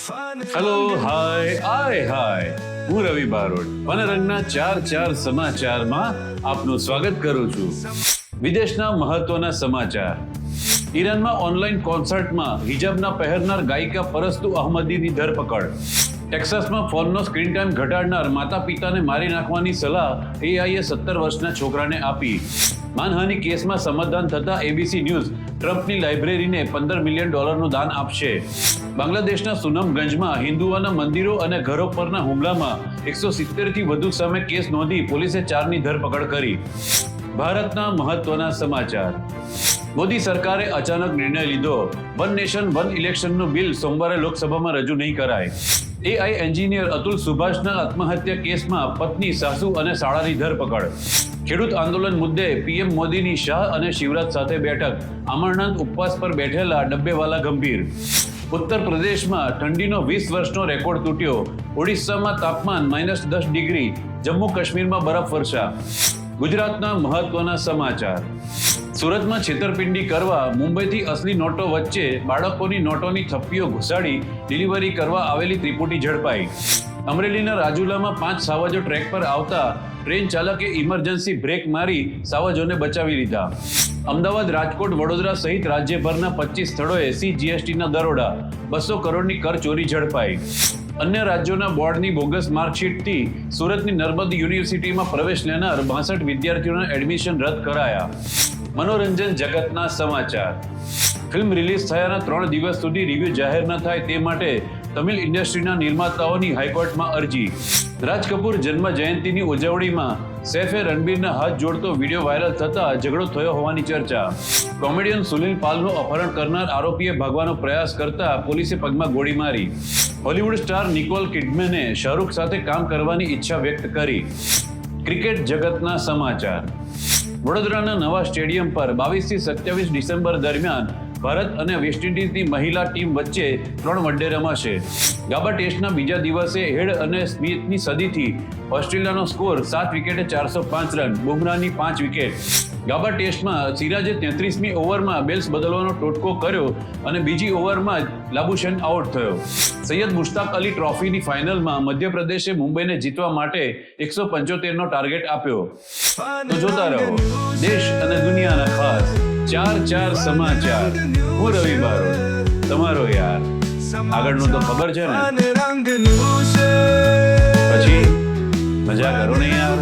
Hello hi આય હાય હું રવિ બારોટ. વનરંગના ચાર ચાર સમાચારમાં આપનું સ્વાગત કરું છું. વિદેશના મહત્વના સમાચાર. ઈરાનમાં ઓનલાઈન કોન્સર્ટમાં હિજાબના પહેરનાર ગાયિકા પરસ્તુ અહમદીની ધરપકડ. ટેક્સાસમાં ફોનનો સ્ક્રીન ટાઈમ ઘટાડનાર માતા પિતાને મારી નાખવાની સલાહ એઆઈએ સત્તર વર્ષના છોકરાને આપી. માનહાનિ કેસમાં સમાધાન થતા એબીસી ન્યૂઝ ટ્રમ્પની લાઇબ્રેરીને પંદર મિલિયન ડોલરનું દાન આપશે. બાંગ્લાદેશના સુનમગંજમાં હિન્દુઓના મંદિરો અને ઘરો પરના હુમલામાં એકસો સિત્તેરથી વધુ સામે કેસ નોંધી પોલીસે ચારની ધરપકડ કરી. ભારતના મહત્વના સમાચાર. મોદી સરકારે અચાનક નિર્ણય લીધો. વન નેશન, વન ઇલેક્શનનું બિલ સોમવારે લોકસભામાં રજૂ નહીં કરાય. એઆઈ એન્જિનિયર અતુલ સુભાષના આત્મહત્યા કેસમાં પત્ની, સાસુ અને શાળાની ધરપકડ. ખેડૂત આંદોલન મુદ્દે પીએમ મોદીની શાહ અને શિવરાજ સાથે બેઠક. અમરનાથ ઉપવાસ પર બેઠેલા ડબ્બેવાલા ગંભીર. ઉત્તર પ્રદેશમાં ઠંડીનો વીસ વર્ષનો રેકોર્ડ તૂટ્યો. ઓડિશામાં તાપમાન માઇનસ દસ ડિગ્રી. જમ્મુ કાશ્મીરમાં બરફ વર્ષા. ગુજરાતના મહત્વના સમાચાર. સુરતમાં છેતરપિંડી કરવા મુંબઈથી અસલી નોટો વચ્ચે બાળકોની નોટોની થપ્પીઓ ઘુસાડી ડિલિવરી કરવા આવેલી ત્રિપુટી ઝડપાઈ. અમરેલીના રાજુલામાં પાંચ સાવજો ટ્રેક પર આવતા ટ્રેન ચાલકે ઇમરજન્સી બ્રેક મારી સાવજોને બચાવી લીધા. અમદાવાદ, રાજકોટ, વડોદરા સહિત રાજ્યભરના પચીસ સ્થળોએ સી જીએસટીના દરોડા, બસો કરોડની કર ચોરી ઝડપાઈ. અન્ય રાજ્યોના બોર્ડની બોગસ માર્કશીટથી સુરતની નર્મદ યુનિવર્સિટીમાં પ્રવેશ લેનાર બાસઠ વિદ્યાર્થીઓના એડમિશન રદ કરાયા. મનોરંજન જગતના સમાચાર. ફિલ્મ રિલીઝ થયાના ત્રણ દિવસ સુધી રિવ્યુ જાહેર ન થાય તે માટે તમિલ ઇન્ડસ્ટ્રીના નિર્માતાઓની હાઈકોર્ટમાં અરજી. રાજ કપૂર જન્મ જયંતિની ઉજવણીમાં સૈફે રણબીરના હાથ જોડતો વીડિયો વાયરલ થતા ઝઘડો થયો હોવાની ચર્ચા. કોમેડિયન સુનિલ પાલનું અપહરણ કરનાર આરોપીએ ભાગવાનો પ્રયાસ કરતા પોલીસે પગમાં ગોળી મારી. હોલિવૂડ સ્ટાર નિકોલ કિડમેને શાહરૂખ સાથે કામ કરવાની ઈચ્છા વ્યક્ત કરી. ક્રિકેટ જગતના સમાચાર. વડોદરાના નવા સ્ટેડિયમ પર બાવીસથી સત્યાવીસ ડિસેમ્બર દરમિયાન ભારત અને વેસ્ટ ઇન્ડિઝની મહિલા ટીમ વચ્ચે ત્રણ વનડે રમાશે. ગાબા ટેસ્ટના બીજા દિવસે હેડ અને સ્મિથની સદીથી ઓસ્ટ્રેલિયાનો સ્કોર સાત વિકેટે ચારસો પાંચ રન, બુમરાહની પાંચ વિકેટ. ગાબા ટેસ્ટમાં સિરાજે તેત્રીસમી ઓવરમાં બેલ્સ બદલવાનો ટોટકો કર્યો અને બીજી ઓવરમાં જ લાબુશન આઉટ થયો. સૈયદ મુશ્તાક અલી ટ્રોફીની ફાઇનલમાં મધ્યપ્રદેશે મુંબઈને જીતવા માટે એકસો પંચોતેરનો ટાર્ગેટ આપ્યો. તો જોતા રહો, દેશ અને દુનિયાના ખાસ ચાર ચાર સમાચાર. હું રવિ બારોટ. તમારો યાર. આગળનું તો ખબર છે ને? પછી મજા કરો ને યાર.